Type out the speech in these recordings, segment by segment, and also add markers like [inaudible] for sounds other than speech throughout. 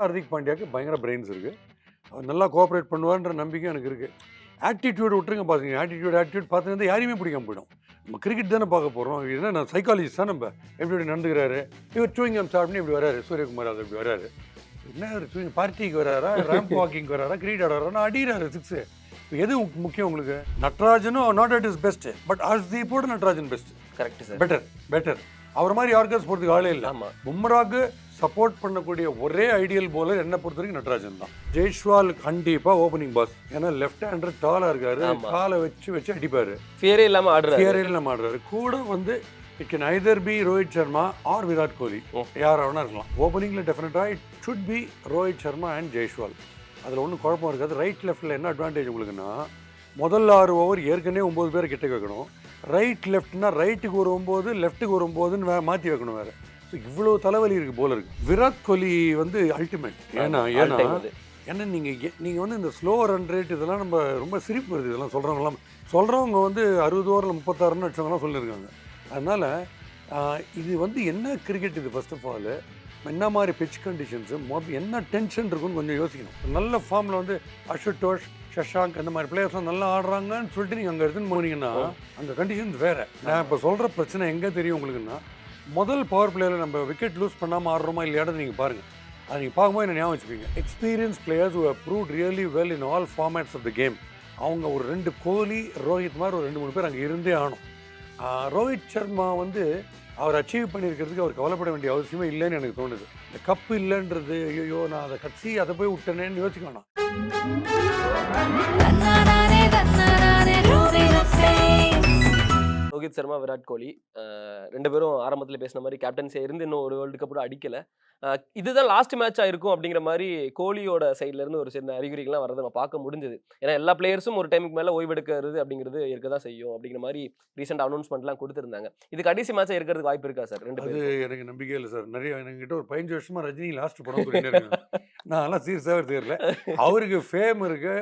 ஹார்திக் பாண்டியாக்கு பயங்கர பிரெயின்ஸ் இருக்குது அவர் நல்லா கோஆப்ரேட் பண்ணுவார்ன்ற நம்பிக்கை எனக்கு இருக்குது ஆட்டிடியூட் விட்டுருங்க பார்த்தீங்க ஆட்டிடியூட் ஆட்டிடியூட் பார்த்துருந்து யாரையுமே பிடிக்காம போயிடும். நம்ம கிரிக்கெட் தானே பார்க்க போகிறோம் இதுனா நான் சைக்காலஜிஸ்ட் தான் நம்ம. எப்படி எப்படி நடந்துக்கிறாரு? இவர் சூயிங்கம் சாப்பிட்னு இப்படி வராரு. சூரியகுமார் அது இப்படி வராரு. என்ன சூயிங் பார்ட்டிக்கு வராரா? ரேம்ப் வாக்கிங் வராரா? கிரிக்கெட் ஆடுறாரா? அடிக்கிறாரு சிக்ஸு எது முக்- முக்கியம் உங்களுக்கு? நட்ராஜனும் not at is best but ஹர்தீப்போட Natarajan best correct sir better better அவர் மாதிரி யாருக்காச்சும் போகிறதுக்கு ஆளே இல்லை. பும்ராக்கு சப்போர்ட் பண்ணக்கூடிய ஒரே ஐடியல் போலர் என்ன பொறுத்த வரைக்கும் நட்ராஜன் தான். ஜெய்ஷ்வால் கண்டிப்பா ஓப்பனிங் பாஸ் ஏன்னா லெஃப்ட் ஹேண்டர் டாலா இருக்காரு. காலை வச்சு வச்சு அடிப்பாரு. ஃபியரே இல்லாம ஆடுறாரு. சிஆர்ஏல ஆடுறாரு. கூட வந்து it can either be Rohit Sharma or Virat Kohli. யார் வேணா இருக்கலாம். ஓப்பனிங்ல definitely it should be Rohit Sharma and Jaiswal அதில் ஒன்றும் குழப்பம் இருக்காது. ரைட் லெஃப்ட்டில் என்ன அட்வான்டேஜ் உங்களுக்குன்னா முதல் ஆறு ஓவர் ஏற்கனவே ஒம்பது பேர் கிட்ட வைக்கணும். ரைட் லெஃப்ட்னா ரைட்டுக்கு ஒரு ஒம்பது லெஃப்ட்டுக்கு ஒரு ஒம்போதுன்னு வே மாற்றி வைக்கணும் வேறு. ஸோ இவ்வளோ தலைவலி இருக்குது போலருக்கு விராட் கோலி வந்து அல்டிமேட் ஏன்னா ஏன்னா. ஏன்னா நீங்கள் நீங்கள் வந்து இந்த ஸ்லோ ரன் ரேட் இதெல்லாம் நம்ம ரொம்ப சிரிப்பு வருது இதெல்லாம் சொல்கிறவங்களாம் சொல்கிறவங்க வந்து அறுபது ஓவரில் முப்பத்தாறுன்னு வச்சவங்களாம் சொல்லியிருக்காங்க. அதனால் இது வந்து என்ன கிரிக்கெட் இது ஃபர்ஸ்ட் ஆஃப் ஆல் என்ன மாதிரி பிச் கண்டிஷன்ஸு மொத்த என்ன டென்ஷன் இருக்குன்னு கொஞ்சம் யோசிக்கணும். நல்ல ஃபார்மில் வந்து அஷுட்டோஷ் ஷஷாங்க் அந்த மாதிரி பிளேயர்ஸ்லாம் நல்லா ஆடுறாங்கன்னு சொல்லிட்டு நீங்கள் அங்கே எடுத்துன்னு போனீங்கன்னா அங்கே கண்டிஷன்ஸ் வேறு. நான் இப்போ சொல்கிற பிரச்சனை எங்கே தெரியும் உங்களுக்குன்னா முதல் பவர் பிளேயரில் நம்ம விக்கெட் லூஸ் பண்ணாமல் ஆடுறோமா இல்லையாட நீங்கள் பாருங்கள் அதை நீங்கள் பார்க்கும்போது என்ன ஞாபகம் வச்சுப்பீங்க? Experience players who prove really well in all formats of the game அவங்க ஒரு ரெண்டு கோலி ரோஹித் மாதிரி ஒரு ரெண்டு மூணு பேர் அங்கே இருந்தே ஆனோம் ரோஹித் சர்மா வந்து அவர் அச்சீவ் பண்ணியிருக்கிறதுக்கு அவர் கவலைப்பட வேண்டிய அவசியமே இல்லைன்னு எனக்கு தோணுது. இந்த கப்பு இல்லைன்றது ஐயோ நான் அதை கட்சி அதை போய் விட்டேனேன்னு யோசிக்க வேணாம். ரோஹித் சர்மா விராட் கோலி ரெண்டு பேரும் ஆரம்பத்தில் பேசின மாதிரி கேப்டன்சியாக இருந்து இன்னும் ஒரு வேர்ல்டு கப் கூட அடிக்கல. இதுதான் லாஸ்ட் மேட்சாக இருக்கும் அப்படிங்கிற மாதிரி கோலியோட சைட்ல இருந்து ஒரு சின்ன அறிகுறிகள்லாம் வரதை நம்ம பார்க்க முடிஞ்சது. ஏன்னா எல்லா பிளேயர்ஸும் ஒரு டைமுக்கு மேலே ஓய்வெடுக்கிறது அப்படிங்கிறது இருக்க தான் செய்யும் அப்படிங்கிற மாதிரி ரீசெண்ட் அனௌன்ஸ்மெண்ட்லாம் கொடுத்துருந்தாங்க. இது கடைசி மேட்சாக இருக்கிறதுக்கு வாய்ப்பு இருக்கா சார் ரெண்டு அது எனக்கு நம்பிக்கை இல்லை சார் நிறைய என்கிட்ட ஒரு பதினஞ்சு வருஷமா ரஜினி லாஸ்ட் படம் நான் எல்லாம் சீரியஸாக தெரியல அவருக்கு ஃபேம் இருக்கு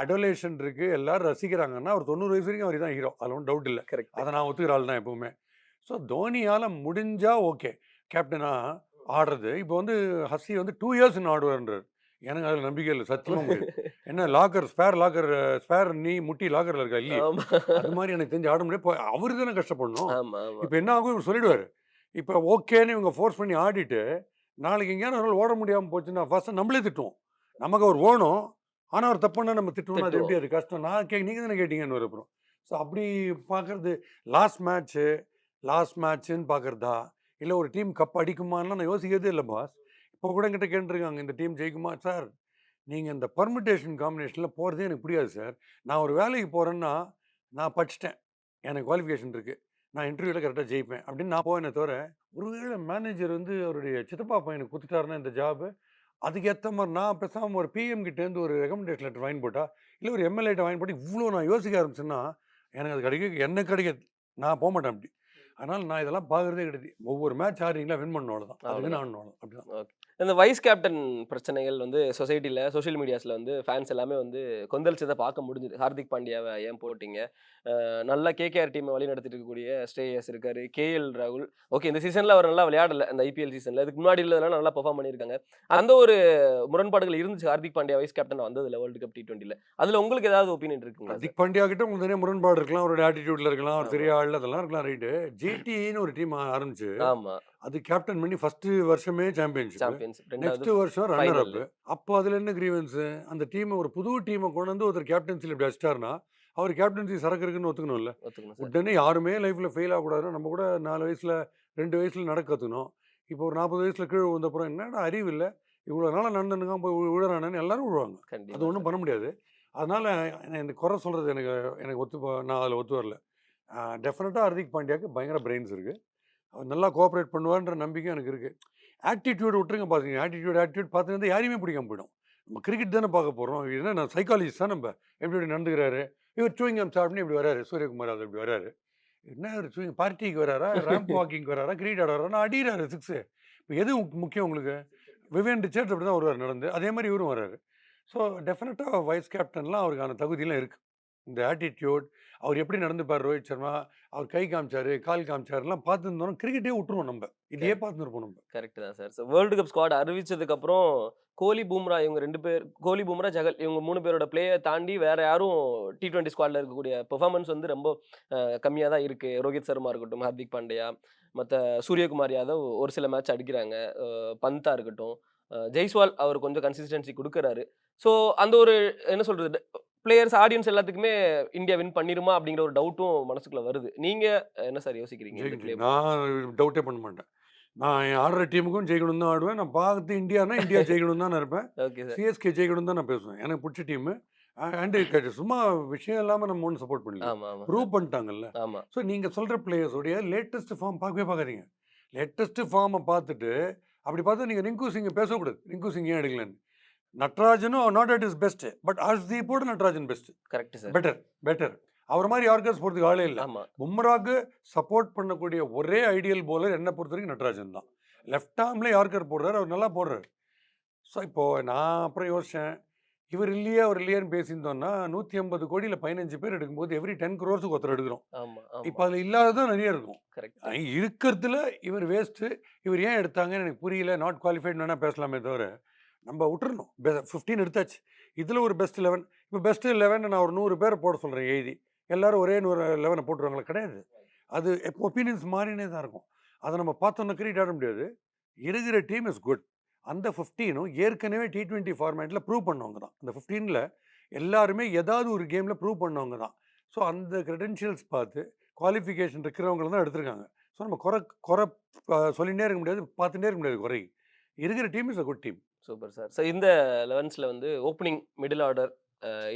அடோலேஷன் இருக்கு எல்லாரும் ரசிக்கிறாங்கன்னா அவர் தொண்ணூறு வயசு வரைக்கும் அவர் தான் ஹீரோ அதில் ஒன்றும் டவுட் இல்லை. கரெக்ட் அதை நான் ஒத்துக்கிற ஆள் தான் எப்பவுமே. ஸோ தோனியால் முடிஞ்சா ஓகே. கேப்டனா ஆடுறது. இப்போ வந்து ஹஸ்ஸி வந்து டூ இயர்ஸ் ஆடுவார்ன்றார். எனக்கு அதில் நம்பிக்கை இல்லை. சத்தியமாக முடியாது. என்ன லாக்கர் ஸ்பேர் லாக்கர் ஸ்பேர் நீ முட்டி லாக்கரில் இருக்கா? இல்லையா. அது மாதிரி எனக்கு தெரிஞ்சு ஆட முடியாது. இப்போ அவரு தானே கஷ்டப்படணும். இப்போ என்ன ஆகும் இவர் சொல்லிடுவார். இப்போ ஓகேன்னு இவங்க ஃபோர்ஸ் பண்ணி ஆடிட்டு நாளைக்கு நாள் ஓட முடியாமல் போச்சுன்னா ஃபர்ஸ்ட் நம்மளே திட்டுவோம். நமக்கு அவர் ஓணும் ஆனால் அவர் தப்புன்னா நம்ம திட்டுவோம் அது எப்படி? அது கஷ்டம். நான் கே நீங்கள் தானே கேட்டீங்கன்னு ஒரு அப்புறம். ஸோ அப்படி பார்க்கறது லாஸ்ட் மேட்ச்சு லாஸ்ட் மேட்ச்சுன்னு பார்க்குறதா இல்லை ஒரு டீம் கப் அடிக்குமான்லாம் நான் யோசிக்கிறதே இல்லை பாஸ் இப்போ கூட என்கிட்ட கேட்டுருக்காங்க இந்த டீம் ஜெயிக்குமா? சார் நீங்கள் இந்த பர்மிட்டேஷன் காம்பினேஷனில் போகிறதே எனக்கு புரியாது சார் நான் ஒரு வேலைக்கு போகிறேன்னா நான் படிச்சிட்டேன். எனக்கு குவாலிஃபிகேஷன் இருக்குது நான் இன்டர்வியூவில் கரெக்டாக ஜெயிப்பேன். அப்படின்னு நான் போவேனே தவிர ஒருவேளை மேனேஜர் வந்து அவருடைய சித்தப்பா பையனுக்கு கொடுத்துட்டாருன்னா இந்த ஜாபு அதுக்கு ஏற்ற மாதிரி நான் பேசாமல் ஒரு பிஎம் கிட்டேருந்து ஒரு ரெக்கமெண்டேஷன் லெட்டர் வாங்கி போட்டால் இல்லை ஒரு எம்எல்ஏட்ட வாங்கி போட்டு இவ்வளோ நான் யோசிக்க ஆரம்பிச்சேன்னா எனக்கு அது கிடைக்க என்ன கிடைக்காது. நான் போக மாட்டேன் அப்படி. அதனால் நான் இதெல்லாம் பார்க்குறதே கிடையாது. ஒவ்வொரு மேட்ச் ஆடுறீங்களா வின் பண்ண அவ்வளோதான் அதுக்கு நான் ஆடணும் அப்படிதான். இந்த வைஸ் கேப்டன் பிரச்சனைகள் வந்து சொசைட்டியில் சோஷியல் மீடியாஸில் வந்து ஃபேன்ஸ் எல்லாமே வந்து கொந்தளிச்சதை பார்க்க முடிஞ்சுது. ஹார்திக் பாண்டியாவை ஏன் போட்டீங்க? நல்லா கேகேஆர் டீமை வழி நடத்திட்டு இருக்கக்கூடிய ஸ்ரேயஸ் இருக்காரு கேஎல் ராகுல். ஓகே இந்த சீசனில் அவர் நல்லா விளையாடல இந்த ஐபிஎல் சீசனில். இதுக்கு முன்னாடி உள்ளதெல்லாம் நல்லா பெர்ஃபார்ம் பண்ணியிருக்காங்க. அந்த ஒரு முரண்பாடுகள் இருந்துச்சு. ஹார்திக் பாண்டியா வைஸ் கேப்டன் வந்ததில்ல வேர்ல்டு கப் டி டுவெண்ட்டியில் அதில் உங்களுக்கு ஏதாவது ஒப்பீனியன் இருக்குங்களா ஹர்திக் பாண்டியா கிட்ட உங்களுக்கு நிறைய முரண்பாடு இருக்கலாம் அவருடைய ஆட்டிடியூட்ல இருக்கலாம் அவர். பெரிய ஆள் அதெல்லாம் இருக்கலாம் ரைட்டு ஜிடின்னு ஒரு டீம் ஆரம்பிச்சு. ஆமா. அது கேப்டன் பண்ணி ஃபர்ஸ்ட் வருஷமே சாம்பியன்ஷிப் ரெண்டாவது நெக்ஸ்ட் வருஷம் ரன்னர். அப் அப்போ அதுல என்ன கிரீவன்ஸ் அந்த டீமை ஒரு புது டீமை கொண்டு வந்து ஒருத்தர் கேப்டன்சியில் இப்படி வச்சிட்டாருன்னா அவர் கேப்டன்சி சரக்கு இருக்குன்னு ஒத்துக்கணும்ல உடனே யாருமே லைஃப்ல ஃபெயில் ஆகக்கூடாதுன்னா நம்ம கூட நாலு வயசுல ரெண்டு வயசுல நடக்க கற்றுக்கணும் இப்போ ஒரு நாற்பது வயசுல கீழே வந்தப்புறம் என்னடா அறிவு இல்லை? இவ்வளோ நாளாக நடந்துனுக்காம போய் வி- விழுறானேன்னு எல்லாரும் விழுவாங்க. அது ஒன்றும் பண்ண முடியாது. அதனால இந்த குறை சொல்றது எனக்கு எனக்கு ஒத்து நான் அதில் ஒத்து வரல. டெஃபினட்டாக ஹர்திக் பாண்டியாக்கு பயங்கர பிரெயின்ஸ் இருக்கு. அவர் நல்லா கோஆப்ரேட் பண்ணுவார்ன்ற நம்பிக்கை எனக்கு இருக்குது ஆட்டிடியூடு விட்டுருங்க பார்த்துங்க ஆட்டிடியூட் ஆட்டிடியூட் பார்த்துருந்து யாரையுமே பிடிக்காம போயிடும். நம்ம கிரிக்கெட் தானே பார்க்க போகிறோம் ஏன்னா நான் சைக்காலஜிஸ்ட் தான் நம்ம. எப்படி எப்படி நடந்துக்கிறாரு? இவர் சூயிங் கம் சாப்பிட்னு இப்படி வராரு. சூரியகுமார் அது இப்படி வராரு. என்ன இவர் சூயிங் பார்ட்டிக்கு வராரா? ரேம்ப் வாக்கிங் வராரா? கிரிக்கெட் ஆடுறாரா அடிகிறாரு சிக்ஸு இப்போ எது முக்கியம் உங்களுக்கு? விவேன் ரிச்சர்ட்ஸ் அப்படி தான் வருவார் நடந்து. அதே மாதிரி இவரும் வராரு. ஸோ டெஃபினட்டாக வைஸ் கேப்டன்லாம் அவருக்கான தகுதியெலாம் இருக்குது இந்த ஆட்டிடியூட் அவர் எப்படி நடந்துப்பார் ரோஹித் சர்மா அவர் கை காமிச்சாரு கால் காமிச்சாருலாம் பார்த்துருந்தோம் கிரிக்கெட்டே விட்டுருவோம் நம்ம. இதையே பார்த்துருப்போம் நம்ம. கரெக்ட் தான் sir so world cup squad அறிவிச்சதுக்கு அப்புறம் கோலி பூம்ரா இவங்க ரெண்டு பேர் கோலி பூம்ரா ஜகல் இவங்க மூணு பேரோட பிளேயை தாண்டி வேற யாரும் டி டுவெண்ட்டி ஸ்குவாட்ல இருக்கக்கூடிய பெர்ஃபார்மன்ஸ் வந்து ரொம்ப கம்மியாக தான் இருக்கு. ரோஹித் சர்மா இருக்கட்டும் ஹார்திக் பாண்டியா மற்ற சூரியகுமார் யாதவ் ஒரு சில மேட்ச் அடிக்கிறாங்க. அஹ் பந்தா இருக்கட்டும் ஜெய்ஸ்வால் அவர் கொஞ்சம் கன்சிஸ்டன்சி கொடுக்குறாரு. ஸோ அந்த ஒரு என்ன சொல்றது பிளேயர்ஸ் ஆடியன்ஸ் எல்லாத்துக்குமே இந்தியா வின் பண்ணிருமா அப்படிங்கிற ஒரு டவுட்டும் மனசுக்குள்ள வருது. நீங்க என்ன சார் யோசிக்கிறீங்க? நான் டவுட்டே பண்ண மாட்டேன். நான் ஆடுற டீமுக்கும் ஜெயிக்கணும் தான் ஆடுவேன். நான் பார்த்து இந்தியானா இந்தியா [laughs] ஜெயிக்கணும் தான் இருப்பேன் ஓகே சார் சிஎஸ்கே ஜெயிக்கணும் தான் நான் பேசுவேன். எனக்கு பிடிச்ச டீமு அண்டு சும்மா விஷயம் இல்லாமல் நம்ம ஒன்றும் சப்போர்ட் பண்ணல. ஆமா ஆமா. ப்ரூவ் பண்ணிட்டாங்கல்ல. ஸோ நீங்கள் சொல்கிற பிளேயர்ஸோடைய லேட்டஸ்ட் ஃபார்ம் பார்க்கவே பார்க்காதீங்க. லேட்டஸ்ட் ஃபார்மை பார்த்துட்டு அப்படி பார்த்தா நீங்கள் ரிங்கு சிங்கை பேசக்கூடாது. ரிங்கு சிங் ஏன் எடுக்கலன்னு? நட்ராஜனும் not at is best but ஹர்ஷ்தீப்போட Natarajan best correct sir better better அவர் மாதிரி யாருக்காஸ் போகிறதுக்கு ஆளே இல்லை. பும்ராக்கு சப்போர்ட் பண்ணக்கூடிய ஒரே ஐடியல் போலர் என்னை பொறுத்த வரைக்கும் நட்ராஜன் தான். லெஃப்ட் ஆர்ம்ல யார்கர் போடுறாரு? அவர் நல்லா போடுறாரு. ஸோ இப்போ நான் அப்புறம் யோசிச்சேன். இவர் இல்லையே அவர் இல்லையான்னு பேசியிருந்தோம்னா நூற்றி ஐம்பது கோடியில் பதினஞ்சு பேர் எடுக்கும்போது எவ்ரி டென் க்ரோர்ஸுக்கு ஒருத்தர் எடுக்கிறோம். இப்போ அதில் இல்லாததான் நிறைய இருக்கும். இருக்கிறதுல இவர் வேஸ்ட்டு இவர் ஏன் எடுத்தாங்கன்னு எனக்கு புரியல. நாட் குவாலிஃபைட் வேணால் பேசலாமே தவிர நம்ம விட்டுறணும். ஃபிஃப்டீன் எடுத்தாச்சு. இதில் ஒரு பெஸ்ட் லெவன் இப்போ பெஸ்ட் லெவன் நான் ஒரு நூறு பேரை போட சொல்கிறேன் எழுதி. எல்லாரும் ஒரே நூறு லெவனை போட்டுருவாங்களா? கிடையாது. அது ஒப்பீனியன்ஸ் மாறினே தான் இருக்கும். அதை நம்ம பார்த்தோன்னா கிரியேட் ஆட முடியாது. இருக்கிற டீம் இஸ் குட் அந்த ஃபிஃப்டீனும் ஏற்கனவே டி ட்வெண்ட்டி ஃபார்மேட்டில் ப்ரூவ் பண்ணவங்க தான். அந்த ஃபிஃப்டீனில் எல்லாருமே ஏதாவது ஒரு கேமில் ப்ரூவ் பண்ணவங்க தான். ஸோ அந்த க்ரெடென்ஷியல்ஸ் பார்த்து குவாலிஃபிகேஷன் இருக்கிறவங்கள தான் எடுத்திருக்காங்க. ஸோ நம்ம குறை குறை சொல்லிகிட்டே இருக்க முடியாது பார்த்துட்டே இருக்க முடியாது குறை. இருக்கிற team is a good team super sir. So இந்த லெவன்ஸ்ல வந்து ஓப்பனிங் மிடில் ஆர்டர்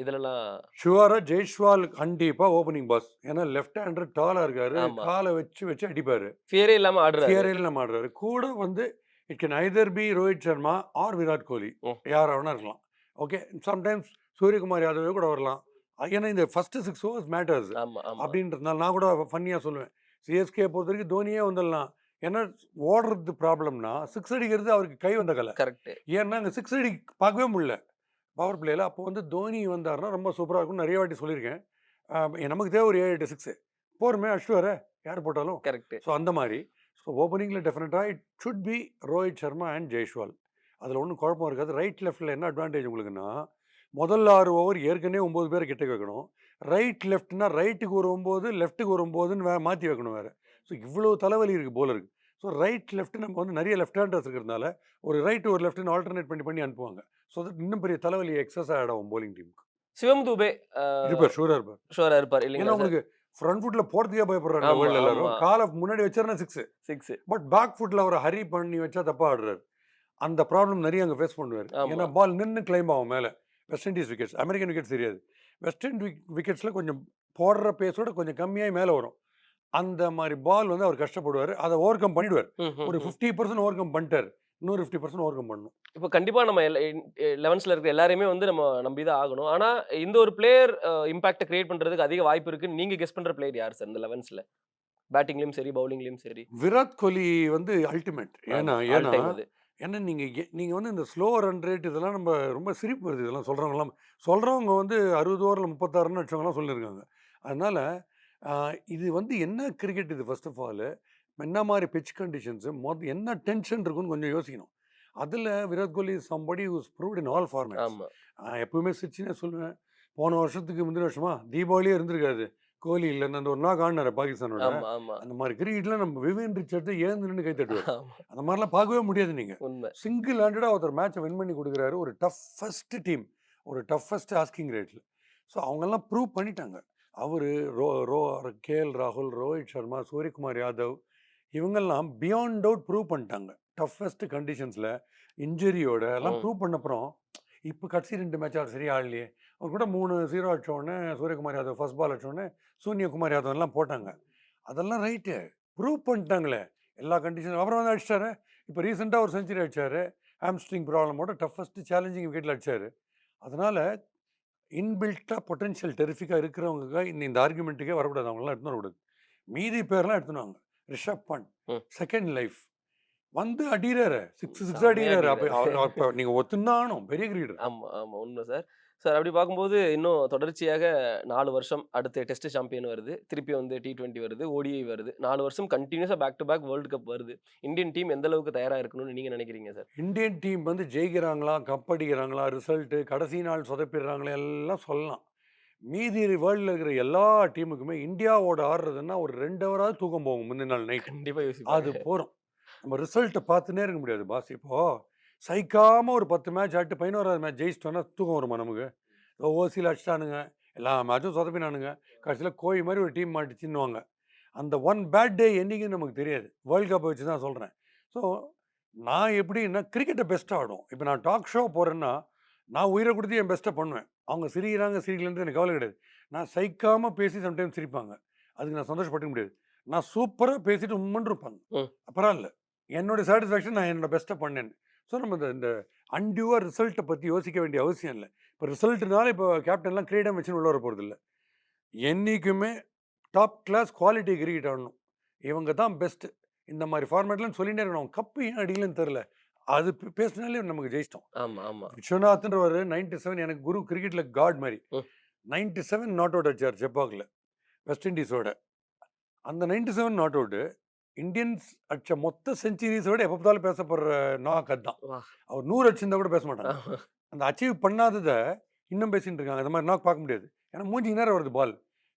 இதுலலாம் ஷுவராக ஜெய்ஷ்வால் கண்டிப்பாக ஓப்பனிங் பாஸ். ஏன்னா லெஃப்ட் ஹேண்டர் டாலாக இருக்காரு. காலை வச்சு வச்சு அடிப்பார். ஃபியரே இல்லாம ஆடுறாரு. சிஆர்ஏல நம்ம ஆடுறாரு. கூட வந்து it can either be Rohit Sharma or Virat Kohli. யார் வேணா இருக்கலாம். ஓகே சம்டைம்ஸ் சூரியகுமார் யாதவே கூட வரலாம். ஏன்னா இந்த ஃபர்ஸ்ட் சிக்ஸ் ஓவர்ஸ் மேட்டர்ஸ் அப்படின்றதுனால நான் கூட ஃபன்னியாக சொல்லுவேன். சிஎஸ்கே பொறுத்த வரைக்கும் தோனியே வந்துடலாம். ஏன்னா ஓடுறது ப்ராப்ளம்னா சிக்ஸ் அடிக்கிறது அவருக்கு கை வந்த கலை. கரெக்ட் ஏன்னா அங்கே சிக்ஸ் அடி பார்க்கவே முடியல. பவர் பிளேயில் அப்போ வந்து தோனி வந்தாருன்னா ரொம்ப சூப்பராக இருக்கும் நிறைய வாட்டி சொல்லியிருக்கேன். நமக்கு தேவை ஒரு ஏழு எட்டு சிக்ஸு. போருமே வர யார் போட்டாலும். கரெக்ட் ஸோ அந்த மாதிரி. ஸோ ஓப்பனிங்கில் டெஃபினட்டாக it should be Rohit Sharma and Jaiswal அதில் ஒன்றும் குழப்பம் இருக்காது. ரைட் லெஃப்ட்டில் என்ன அட்வான்டேஜ் உங்களுக்குன்னா முதல் ஆறு ஓவர் ஏற்கனவே ஒம்பது பேரை கிட்ட வைக்கணும். ரைட் லெஃப்ட்னா ரைட்டுக்கு ஒரு ஒம்பது லெஃப்ட்டுக்கு ஒரு ஒம்போதுன்னு வே மாற்றி வைக்கணும் வேறு. ஸோ இவ்வளோ தலைவலி இருக்குது போலருக்கு ஸோ ரைட் லெஃப்ட் நம்ம வந்து நிறைய லெஃப்ட் ஹேண்டர்ஸ் இருக்கிறதுனால ஒரு ரைட் ஒரு லெஃப்ட்னு ஆல்டர்னேட் பண்ணி பண்ணி அனுப்புவாங்க. ஸோ தட் இன்னும் பெரிய தலைவலி எக்ஸஸ் ஆகிடும் போலிங் டீமுக்கு சிவம் தூபே இருப்பார் ஷூராக இருப்பார். ஷுவரா இருப்பார் இல்லைங்களா உங்களுக்கு ஃப்ரண்ட் ஃபுட்டில் போகிறதுக்கே பயப்படுறாங்க வேர்ல்டு எல்லாரும். காலை முன்னாடி வச்சாருன்னா சிக்ஸ் சிக்ஸ் பட் பேக் ஃபுட்டில் அவரை ஹரி பண்ணி வச்சா தப்பாக ஆடுறாரு. அந்த ப்ராப்ளம் நிறைய அங்கே ஃபேஸ் பண்ணுவார். ஏன்னா பால் நின்று கிளைம் ஆகும் மேலே. West Indies wickets American wickets தெரியாது. வெஸ்ட் இண்டீஸ் விக்கெட்ஸில் கொஞ்சம் போடுற பேஸோட கொஞ்சம் கம்மியாகி மேலே வரும். அந்த மாதிரி பால் வந்து அவர் கஷ்டப்படுவார். அதை ஓவர் கம் பண்ணிடுவார் ஒரு ஃபிஃப்டி பர்சன்ட் ஓவர் கம் பண்ணிட்டார். இன்னொரு ஃபிஃப்டி பர்சன்ட் ஓவர் கம் பண்ணணும் இப்போ கண்டிப்பா நம்ம லெவன்ஸ்ல இருக்க எல்லாரையுமே வந்து நம்ம நம்பி தான் ஆகணும். ஆனா இந்த ஒரு பிளேயர் இம்பாக்ட் கிரியேட் பண்றதுக்கு அதிக வாய்ப்பு இருக்குன்னு நீங்க கெஸ் பண்ற பிளேயர் யார் சார் இந்த லெவன்ஸ்ல பேட்டிங்லயும் சரி பவுலிங்லயும் சரி. விராட் கோலி வந்து அல்டிமேட் ஏன்னா ஏன்னா. ஏன்னா நீங்கள் நீங்கள் வந்து இந்த ஸ்லோ ரன் ரேட் இதெல்லாம் நம்ம ரொம்ப சிரிப்பு வருது. இதெல்லாம் சொல்கிறவங்களாம் சொல்கிறவங்க வந்து அறுபது ஓவரில் முப்பத்தாறுன்னு வச்சவங்களாம் சொல்லியிருக்காங்க. அதனால் இது வந்து என்ன கிரிக்கெட் இது ஃபர்ஸ்ட் ஆஃப் ஆல் என்ன மாதிரி பிச் கண்டிஷன்ஸு மொத்த என்ன டென்ஷன் இருக்குன்னு கொஞ்சம் யோசிக்கணும். அதில் Virat Kohli somebody who's proved in all format ஆமா. எப்பவுமே சிரிச்சுனே சொல்லுவேன். போன வருஷத்துக்கு முந்தின வருஷமா தீபாவளியே இருந்திருக்காது. கோலி இல்லைன்னு அந்த ஒரு நாள் காணினார் பாகிஸ்தானோட. அந்த மாதிரி கிரிக்கெட்ல நம்ம விவேன் ரிச்சர்ட் ஏந்து நின்று கை தட்டுவார். அந்த மாதிரிலாம் பார்க்கவே முடியாது நீங்கள் சிங்கிள் ஹேண்டடாக ஒருத்தர் மேட்சை வின் பண்ணி கொடுக்குறாரு. ஒரு டஃபஸ்ட் டீம் ஒரு டஃபஸ்ட் ஆஸ்கிங் ரேட்டில் ஸோ அவங்கெல்லாம் ப்ரூவ் பண்ணிட்டாங்க. அவர் ரோ ரோ கேஎல் ராகுல் ரோஹித் சர்மா சூரியகுமார் யாதவ் இவங்கெல்லாம் பியாண்ட் அவுட் ப்ரூவ் பண்ணிட்டாங்க. டஃபஸ்ட் கண்டிஷன்ஸில் இன்ஜுரியோட எல்லாம். ப்ரூவ் பண்ண அப்புறம் இப்போ கடைசி ரெண்டு மேட்ச் அவர் சரியா ஆடலையே அவர் கூட மூணு ஜீரோ அடிச்ச உடனே சூரியகுமார் யாதவ் ஃபர்ஸ்ட் பால் அடிச்ச உடனே சூரியகுமார் யாதவ் எல்லாம் போட்டாங்க. அதெல்லாம் ரைட்டு ப்ரூவ் பண்ணிட்டாங்களே. எல்லா கண்டிஷனும் அப்புறம் வந்து அடிச்சிட்டாரு. இப்போ ரீசெண்டாக ஒரு செஞ்சுரி அடிச்சாரு. ஹாம்ஸ்ட்ரிங் ப்ராப்ளமோட டஃபஸ்ட் சேலஞ்சிங் விக்கெட்டில் அடிச்சாரு. அதனால இன்பில்ட்டாக பொட்டன்ஷியல் டெரிஃபிக்காக இருக்கிறவங்க இந்த இந்த ஆர்குமெண்ட்டுக்கே வரக்கூடாது. அவங்களாம் எடுத்துன்னு வரக்கூடாது. மீதி பேர்லாம் எடுத்துனாங்க ரிஷப் பண்ட். Second life. வந்து அடிறாரு. சிக்ஸ் சிக்ஸ் அடிக்கிறாரு அப்ப அடிக்கிறாரு. அவர் அப்ப நீங்க ஒத்துனானும் பெரிய கிரீடர். ஆமா ஆமா. உண்மை சார். சார் அப்படி பார்க்கும்போது இன்னும் தொடர்ச்சியாக நாலு வருஷம் அடுத்து டெஸ்ட் சாம்பியன் வருது. திருப்பி வந்து டி டுவெண்ட்டி வருது ஓடிஐ வருது. நாலு வருஷம் கண்டினியூஸாக back to back world cup வருது. இந்தியன் டீம் எந்த அளவுக்கு தயாரா இருக்கணும்னு நீங்க நினைக்கிறீங்க சார்? இந்தியன் டீம் வந்து ஜெயிக்கிறாங்களா கப் அடிக்கிறாங்களா ரிசல்ட்டு கடைசி நாள் சொதப்பிடுறாங்களா எல்லாம் சொல்லலாம். மீதி வேர்ல்டில் இருக்கிற எல்லா டீமுக்குமே இந்தியாவோட ஆடுறதுன்னா ஒரு ரெண்டு ஹவராவது தூக்கம் போகும் முந்தின நாள் நைட் கண்டிப்பா அது போகிறோம் நம்ம ரிசல்ட்டை பார்த்துனே இருக்க முடியாது பாஸ். இப்போ சைக்காம ஒரு பத்து மேட்ச் ஆட்டு பதினோராவது மேட்ச் ஜெயிச்சிட்டோன்னா தூக்கம் வருமா நமக்கு? ஓசியில் அடிச்சிட்டானுங்க. எல்லா மேட்சும் சொதப்பினானுங்க. கடைசியில் கோழி மாதிரி ஒரு டீம் மாட்டிச்சின்னுவாங்க. அந்த ஒன் பேட் டே என்னைக்குன்னு நமக்கு தெரியாது. வேர்ல்ட் கப்பை வச்சு தான் சொல்கிறேன் ஸோ நான் எப்படின்னா கிரிக்கெட்டை பெஸ்ட்டாக ஆடும் இப்போ நான் டாக் ஷோ போகிறேன்னா நான் உயிரை கொடுத்து என் பெஸ்ட்டை பண்ணுவேன். அவங்க சிரிக்கிறாங்க சிரிக்கலன்றது எனக்கு கவலை கிடையாது. நான் சைக்காமல் பேசி சம்டைம்ஸ் சிரிப்பாங்க. அதுக்கு நான் சந்தோஷப்பட்டுக்க முடியாது. நான் சூப்பராக பேசிட்டு உம்மன் இருப்பாங்க ம். பரவாயில்ல. என்னோட சாட்டிஸ்ஃபேக்ஷன் நான் என்னோட பெஸ்ட்டை பண்ணேன் ஸோ நம்ம இந்த அன்டியூவாக ரிசல்ட்டை பற்றி யோசிக்க வேண்டிய அவசியம் இல்லை. இப்போ ரிசல்ட்னால இப்போ கேப்டன்லாம் கிரீடம் வச்சுன்னு உள்ள வர போகிறது இல்லை. என்றைக்குமே டாப் கிளாஸ் குவாலிட்டி கிரிக்கெட் ஆடணும். இவங்க தான் பெஸ்ட்டு இந்த மாதிரி ஃபார்மேட்லாம் சொல்லிட்டே இருக்கணும். கப்பு ஏன் அடிக்கலன்னு தெரில அது பேசினாலே நமக்கு ஜெயிச்சிட்டோம். ஆமா ஆமா. விஸ்வநாத்ன்றவர் நைன்டி செவன் எனக்கு குரு கிரிக்கெட்டில் காட் மாதிரி. நைன்டி செவன் நாட் அவுட் அடிச்சார் செப்பாக்கில் வெஸ்ட் இண்டீஸோட. அந்த ninety seven not out Indians அடிச்ச மொத்த செஞ்சுரிஸோட எப்போ பார்த்தாலும் பேசப்படுற நாக் அதுதான். அவர் நூறு அடிச்சிருந்தா கூட பேச மாட்டாங்க. அந்த அச்சீவ் பண்ணாததை இன்னும் பேசிட்டு இருக்காங்க. இந்த மாதிரி நாக் பார்க்க முடியாது. ஏன்னா மூஞ்சி நேரம் வருது பால்.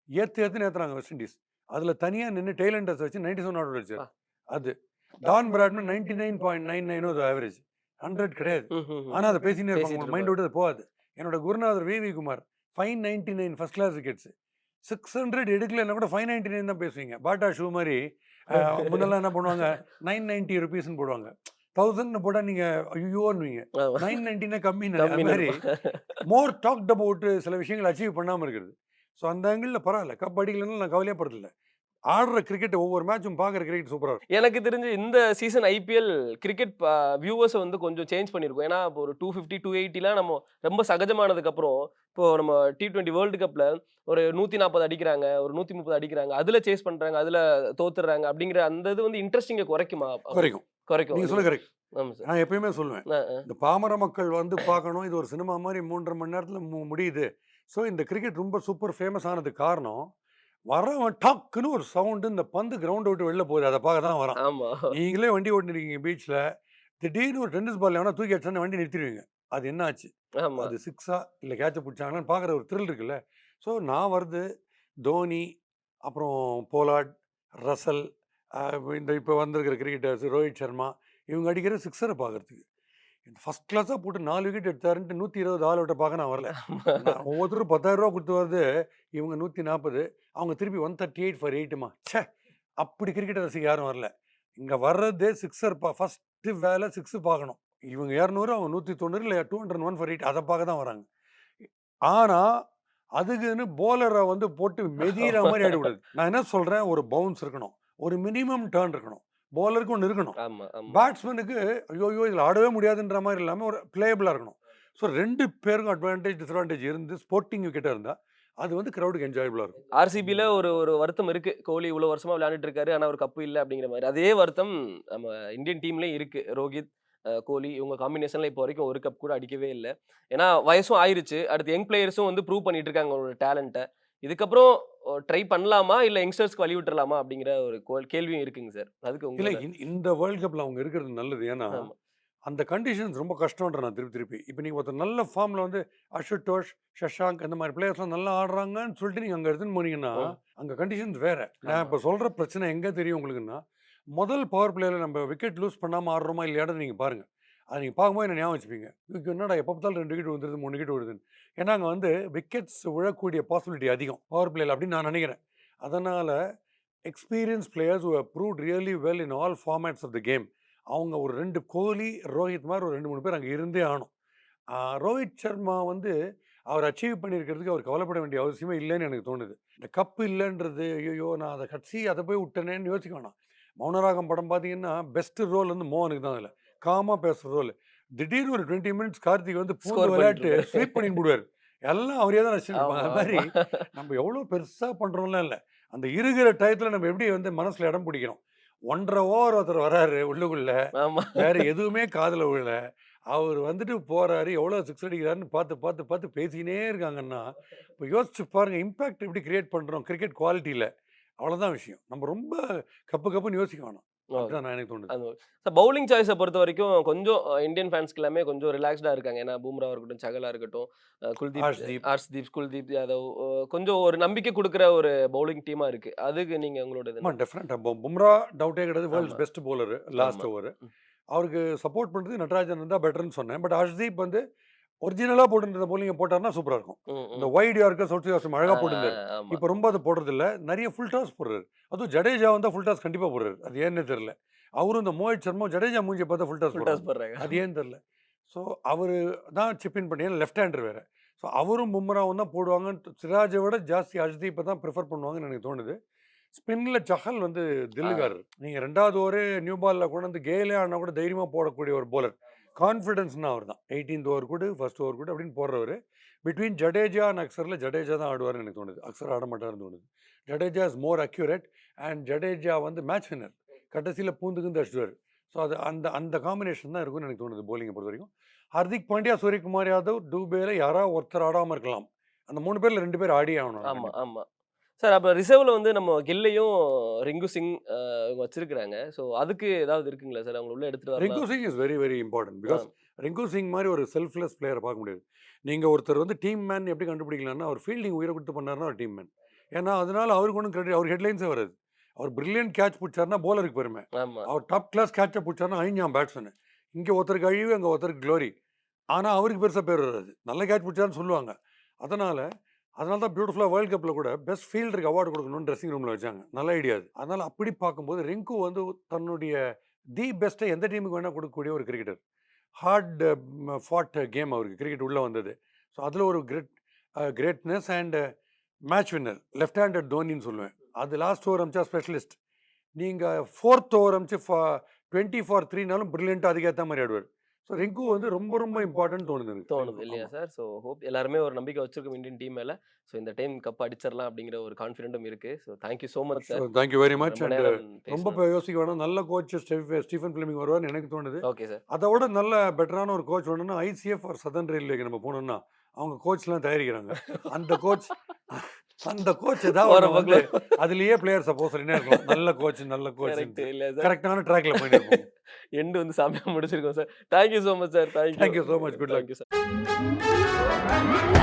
ஏற்று ஏற்று ஏற்றுறாங்க வெஸ்ட் இண்டீஸ் அதில் தனியாக நின்று டெய்லண்டர்ஸ் வச்சு நைன்டி செவன் அவுட் அடிச்சார் வா. அது. Don Bradman ninety nine point nine nano average hundred கிடையாது. ஆனால் அதை பேசினே இருப்பாங்க. மைண்ட் விட்டு அது போகாது. என்னோட குருநாதர் V V Kumar five ninety nine first class wickets six hundred எடுக்கலைன்னா கூட ஃபைவ் நைன்டி நைன் தான் பேசுவீங்க. பாட்டா ஷூ மாதிரி முன்னெல்லாம் என்ன பண்ணுவாங்க? நைன் நைன்ட்டி ருபீஸ்னு போடுவாங்க. தௌசண்ட் போட்டால் நீங்கள் ஐயோன்னுவீங்க. நைன் நைன்ட்டினா கம்மி அது கம்மின்னு மாதிரி. மோர் டாக்ட் அபவுட் சில விஷயங்கள் அச்சீவ் பண்ணாமல் இருக்கிறது. ஸோ அந்த ஆங்கிளில் பரவாயில்ல. கப் அடிக்கலன்னு நான் கவலையே படுறதில்ல ஆடுற கிரிக்கெட் ஒவ்வொரு மேட்சும் பார்க்குற கிரிக்கெட் சூப்பராக இருக்கும். எனக்கு தெரிஞ்சு இந்த சீசன் ஐபிஎல் கிரிக்கெட் வியூவர்ஸ் வந்து கொஞ்சம் சேஞ்ச் பண்ணியிருக்கோம் ஏன்னா இப்போ ஒரு டூ ஃபிஃப்டி டூ எயிட்டிலாம் நம்ம ரொம்ப சகஜமானதுக்கு அப்புறம் இப்போ நம்ம டி டுவெண்ட்டி வேர்ல்டு கப்ல ஒரு நூத்தி நாற்பது அடிக்கிறாங்க ஒரு நூத்தி முப்பது அடிக்கிறாங்க அதுல சேஸ் பண்றாங்க அதுல தோத்துறாங்க அப்படிங்கிற அந்த இது வந்து இன்ட்ரெஸ்டிங்க குறைக்குமா? குறைக்கும். குறைக்கும். நீங்கள் சொல்ல கரெக்ட் நான் எப்பயுமே சொல்லுவேன். இந்த பாமர மக்கள் வந்து பார்க்கணும். இது ஒரு சினிமா மாதிரி மூன்றரை மணி நேரத்தில் முடியுது. ஸோ இந்த கிரிக்கெட் ரொம்ப சூப்பர் ஃபேமஸ் ஆனதுக்கு காரணம் வரவன் டக்குன்னு ஒரு சவுண்டு இந்த பந்து கிரவுண்ட் விட்டு வெளில போகுது. அதை பார்க்க தான் வரான். ஆமா. நீங்களே வண்டி ஓட்டிருக்கீங்க பீச்சில் திடீர்னு ஒரு டென்னிஸ் பால் எவனா தூக்கி அடிச்சானே வண்டி நிறுத்திடுவீங்க அது என்ன ஆச்சு? ஆமா. அது சிக்ஸா இல்லை கேட்சை பிடிச்சாங்களான்னு பார்க்குற ஒரு த்ரில் இருக்குல்ல. ஸோ நான் வருது தோனி அப்புறம் போலாட் ரசல் இந்த இப்போ வந்திருக்கிற கிரிக்கெட்டர்ஸ் ரோஹித் சர்மா இவங்க அடிக்கிற சிக்ஸரை பார்க்கறதுக்கு. ஃபஸ்ட் கிளாஸாக போட்டு நாலு விக்கெட் எடுத்தாருன்ட்டு நூற்றி இருபது ஆள் விட்ட பார்க்க நான் வரல. ஒவ்வொருத்தரும் பத்தாயிரம் ரூபா கொடுத்து வருது இவங்க நூற்றி நாற்பது அவங்க திருப்பி ஒன் தேர்ட்டி எயிட் ஃபார் எயிட்டுமா ச்சே! அப்படி கிரிக்கெட் ரசிக்க யாரும் வரல. இங்கே வர்றதே சிக்ஸர் பா ஃபஸ்ட்டு வேலை சிக்ஸு பார்க்கணும். இவங்க இரநூறு அவங்க நூற்றி தொண்ணூறு இல்லை two hundred one for eight அதை பார்க்க தான் வராங்க. ஆனால் அதுக்குன்னு போலரை வந்து போட்டு மெதிகிற மாதிரி ஆகிடக்கூடாது நான் என்ன சொல்கிறேன் ஒரு பவுன்ஸ் இருக்கணும். ஒரு மினிமம் டேர்ன் இருக்கணும். போலருக்கு ஒன்று இருக்கணும். பேட்ஸ்மேனுக்கு ஐயோ இதில் ஆடவே முடியாதுன்ற மாதிரி இல்லாமல் ஒரு பிளேயபிளாக இருக்கணும். ஸோ ரெண்டு பேருக்கும் அட்வான்டேஜ் டிஸ்அட்வான்டேஜ் இருந்து ஸ்போர்ட்டிங் விக்கெட்டாக இருந்தால் அது வந்து க்ரௌடுக்கு என்ஜாயபிளாக இருக்கும். ஆர்சிபில ஒரு ஒரு வருத்தம் இருக்கு. கோலி இவ்வளவு வருஷமா விளையாண்டுட்டு இருக்காரு. ஆனா ஒரு கப்பு இல்ல அப்படிங்கிற மாதிரி. அதே வருத்தம் நம்ம இந்தியன் டீம்லயும் இருக்கு. ரோஹித் கோலி இவங்க காம்பினேஷன்ல இப்போ வரைக்கும் ஒரு கப் கூட அடிக்கவே இல்லை. ஏன்னா வயசும் ஆயிருச்சு. அடுத்து யங் பிளேயர்ஸும் வந்து ப்ரூவ் பண்ணிட்டு இருக்காங்க அவங்களோட டேலண்ட்டை இதுக்கப்புறம் ட்ரை பண்ணலாமா? இல்ல யங்ஸ்டர்ஸ்க்கு வழி விட்டுறலாமா? அப்படிங்கிற ஒரு கேள்வியும் இருக்குங்க சார். அதுக்கு இல்லை இந்த வேர்ல்ட் கப்பில் அவங்க இருக்கிறது நல்லது. ஏன்னா. அந்த கண்டிஷன்ஸ் ரொம்ப கஷ்டம்ன்ற நான் திருப்பி திருப்பி. இப்போ நீங்கள் ஒருத்தர் நல்ல ஃபார்மில் வந்து அஷுட்டோஷ் ஷஷாங்க் அந்த மாதிரி பிளேயர்ஸ்லாம் நல்லா ஆடுறாங்கன்னு சொல்லிட்டு நீங்கள் அங்கே எடுத்துன்னு போனீங்கன்னா. அங்கே கண்டிஷன்ஸ் வேற. நான். இப்போ சொல்கிற பிரச்சனை எங்கே தெரியும் உங்களுக்குன்னா முதல் பவர் பிளேயில் நம்ம விக்கெட் லூஸ் பண்ணாமல் ஆடுறோமா இல்லையாட நீங்கள் பாருங்கள் அதை நீங்கள் பார்க்கும்போது என்ன ஞாபகம் வச்சுப்பீங்க இதுக்கு என்னடா எப்போ பார்த்தாலும் ரெண்டு விக்கெட் வந்துருது மூணு விக்கெட் வருதுன்னு ஏன்னா அங்கே வந்து விக்கெட்ஸ் விழக்கூடிய பாசிபிலிட்டி அதிகம். பவர் பிளேயில் அப்படின்னு நான் நினைக்கிறேன். அதனால் experience players proved really well in all formats of the game அவங்க ஒரு ரெண்டு கோலி ரோஹித் மாதிரி ஒரு ரெண்டு மூணு பேர் அங்கே இருந்தே ஆனும் ரோஹித் சர்மா வந்து அவர் அச்சீவ் பண்ணியிருக்கிறதுக்கு அவர் கவலைப்பட வேண்டிய அவசியமே இல்லைன்னு எனக்கு தோணுது. இந்த கப்பு இல்லைன்றது ஐயோ நான் அதை கட்சி அதை போய் விட்டனேன்னு யோசிக்க வேணாம். மௌனராகம் படம் பார்த்தீங்கன்னா பெஸ்ட் ரோல் வந்து மோகனுக்கு தான் அதில். காமாக பேசுகிற ரோல் திடீர்னு ஒரு டுவெண்ட்டி மினிட்ஸ் கார்த்திக் வந்து பூந்து விளையாட்டு ஸ்வீப் பண்ணி விடுவார். எல்லாம் அவரே தான் ரசிச்சிருப்பாங்க அது மாதிரி. நம்ம எவ்வளோ பெருசாக பண்ணுறோம்லாம் இல்லை. அந்த இருக்கிற டயத்தில் நம்ம எப்படி வந்து மனசில் இடம் பிடிக்கிறோம்? ஒன்றரை ஓவர் ஒருத்தர் வராரு உள்ளுக்குள்ள. வேற எதுவுமே காதுல விழல. அவர் வந்துட்டு போறாரு எவ்வளோ சிக்ஸ் அடிக்கிறாருன்னு பார்த்து பார்த்து பார்த்து பேசிக்கினே இருக்காங்கன்னா இப்போ யோசிச்சு பாருங்க இம்பாக்ட் எப்படி கிரியேட் பண்றோம்? கிரிக்கெட் குவாலிட்டியில அவ்வளவுதான் விஷயம். நம்ம ரொம்ப கப்பு கப்புன்னு யோசிக்க வேணாம். எனக்கு தோணுது அது பவுலிங் சாய்ஸை பொறுத்த வரைக்கும் கொஞ்சம் இந்தியன் ஃபேன்ஸ்க்கு எல்லாமே கொஞ்சம் ரிலாக்ஸ்டா இருக்காங்க ஏன்னா பூம்ரா இருக்கட்டும் சகலா இருக்கட்டும் குல்தீப் ஹர்ஷ்தீப். குல்தீப் யாதவ் கொஞ்சம் ஒரு நம்பிக்கை கொடுக்குற ஒரு பவுலிங் டீமா இருக்கு அதுக்கு நீங்க உங்களோட டெஃபரெண்டாக பும்ரா டவுட்டே கிடையாது world's. Best bowler last. Over. அவருக்கு சப்போர்ட் பண்றது நடராஜன் இருந்தால் பெட்டர்னு சொன்னேன் பட் ஹர்ஷ்தீப் வந்து ஒரிஜினலாக போட்டுருந்த bowling போட்டாருன்னா சூப்பராக இருக்கும். இந்த வைட் யார்க்கு சொட்டு யாசம் அழகாக ஆ, போட்டுருந்தாரு. இப்போ ரொம்ப அதை போடுறது இல்ல நிறைய ஃபுல் டாஸ் போடுறாரு. அதுவும் ஜடேஜா வந்தால் ஃபுல் டாஸ் கண்டிப்பாக போடுறாரு. அது ஏன்னு தெரியல. அவரும் இந்த மோஹித் சர்மா ஜடேஜா மூஞ்சியை பார்த்தா ஃபுல் டாஸ் போடுறாரு. போடுறாங்க. அது ஏன்னு தெரில ஸோ அவர் தான் சிப்பின் பண்ணி லெஃப்ட் ஹேண்டர் வேறு. ஸோ அவரும் பும்ராவும் தான் போடுவாங்கன்னு சிராஜை விட ஜாஸ்தி அஜ்தீப்பை தான் ப்ரிஃபர் பண்ணுவாங்கன்னு எனக்கு தோணுது. ஸ்பின்னில் சஹல் வந்து தில்லுகாரர் நீங்கள் ரெண்டாவது ஓவரே நியூ பாலில் கொண்டு வந்து கேலே ஆனால் கூட தைரியமாக போடக்கூடிய ஒரு bowler. கான்ஃபிடன்ஸ்னா அவர் தான். எயிட்டீன்த் ஓவர் கூட ஃபர்ஸ்ட் ஓவர் கூட அப்படின்னு போடுறவர். பிட்வீன் ஜடேஜா அண்ட் அக்சரில் ஜடேஜா தான் ஆடுவார்னு எனக்கு தோணுது. அக்சர் ஆட மாட்டார்னு தோணுது. Jadeja is more accurate and Jadeja வந்து மேட்ச் வின்னர் கடைசியில் பூந்துக்குந்து அடிச்சுடுவார் ஸோ அது அந்த அந்த காம்பினேஷன் தான் இருக்கும்னு எனக்கு தோணுது bowling-அ பொறுத்த வரைக்கும் ஹர்திக் பாண்டியா சூரியகுமார் யாதவ் டூபேல யாராவது ஒருத்தர் ஆடாமல் இருக்கலாம். அந்த மூணு பேர்ல ரெண்டு பேர் ஆடியே ஆகணும் ஆமா கண்டிப்பா. சார் அப்ப ரிசர்வ்ல வந்து நம்ம கில்லையும் ரிங்கு சிங் இவங்க வச்சிருக்காங்க சோ அதுக்கு ஏதாவது இருக்குங்களா சார்? அவங்க உள்ள எடுத்துட்டு Rinku Singh is very very important. Because Rinku Singh மாதிரி ஒரு செல்ஃப்லெஸ் பிளேயரை பார்க்க முடியாது. நீங்கள் ஒருத்தர் வந்து டீம் மேன் எப்படி கண்டுபிடிக்கலாம்னா அவர் ஃபீல்டிங் உயிரை கொடுத்து பண்ணாருன்னா ஒரு டீம் மேன். ஏன்னா அதனால அவருக்கு ஒன்றும் கிரெடிட் அவர் ஹெட்லைன்ஸே வராது. அவர் பிரில்லியன்ட் கேட்ச் பிடிச்சாருன்னா போலருக்கு பெருமை. அவர் டாப் கிளாஸ் கேட்சை பிடிச்சாருன்னா அழிஞ்சான் பேட்ஸ்மேன் இங்கே ஒருத்தருக்கு அழிவு அங்கே ஒருத்தருக்கு க்ளோரி ஆனால் அவருக்கு பெருசாக பேர் வராது. நல்ல கேட்ச் பிடிச்சாருன்னு சொல்லுவாங்க. அதனால் அதனால தான் பியூட்டிஃபுல்லாக வேர்ல்டு கப்பில் கூட பெஸ்ட் ஃபீல்டருக்கு அவார்டு கொடுக்கணும்னு ட்ரெஸ்ஸிங் ரூமில் வச்சாங்க. நல்ல ஐடியா அது. அதனால் அப்படி பார்க்கும்போது ரிங்கு வந்து தன்னுடைய தி பெஸ்ட்டை எந்த டீமுக்கு வேணால் கொடுக்கக்கூடிய ஒரு கிரிக்கெட்டர் ஹார்ட் ஃபாட் கேம் அவருக்கு. கிரிக்கெட் உள்ளே வந்தது. ஸோ அதில் ஒரு great greatness and match winner left handed தோனின்னு சொல்லுவேன். அது லாஸ்ட் ஓவர் அமிச்சா ஸ்பெஷலிஸ்ட் நீங்கள் ஃபோர்த் ஓவர் அமிச்சு ஃபா டுவெண்ட்டி ஃபார் த்ரீனாலும் ப்ரில்லியண்ட்டாக அதுக்கேற்ற மாதிரி ஆடுவார். ஸோ ரிங்கு வந்து ரொம்ப ரொம்ப இம்பார்ட்டன்ட் தோணுது தோணுது. இல்லையா. சார்? ஸோ ஹோப் எல்லாருமே ஒரு நம்பிக்கை வச்சிருக்கோம் இந்தியன் டீம் மேல. ஸோ இந்த டைம் கப் அடிச்சிடலாம் அப்படிங்கிற ஒரு கான்ஃபிடென்ட்டும் இருக்கு. So thank you so much sir you very much ரொம்ப யோசிக்க வேணாம். நல்ல கோச் ஸ்டீஃபன் ஃபிலிமிங் வருவார்னு எனக்கு தோணுது. ஓகே சார் அதை விட நல்ல பெட்டரான ஒரு கோச் வேணும்னா ஐசிஎஃப் ஒரு சதன் ரயில்வேக்கு நம்ம போனோம்னா அவங்க கோச்லாம் தயாரிக்கிறாங்க. அந்த கோச் [laughs] அந்த கோச் போற ஏதாவது வந்து அதுலயே பிளேயர் சப்போஸ் என்ன இருக்கலாம் நல்ல கோச் நல்ல கோச் கரெக்டான ட்ராக்ல போயிட்டு எண்டு வந்து சாமியா முடிச்சிருக்கோம் sir thank you so much sir thank you much. Good luck. Thank you sir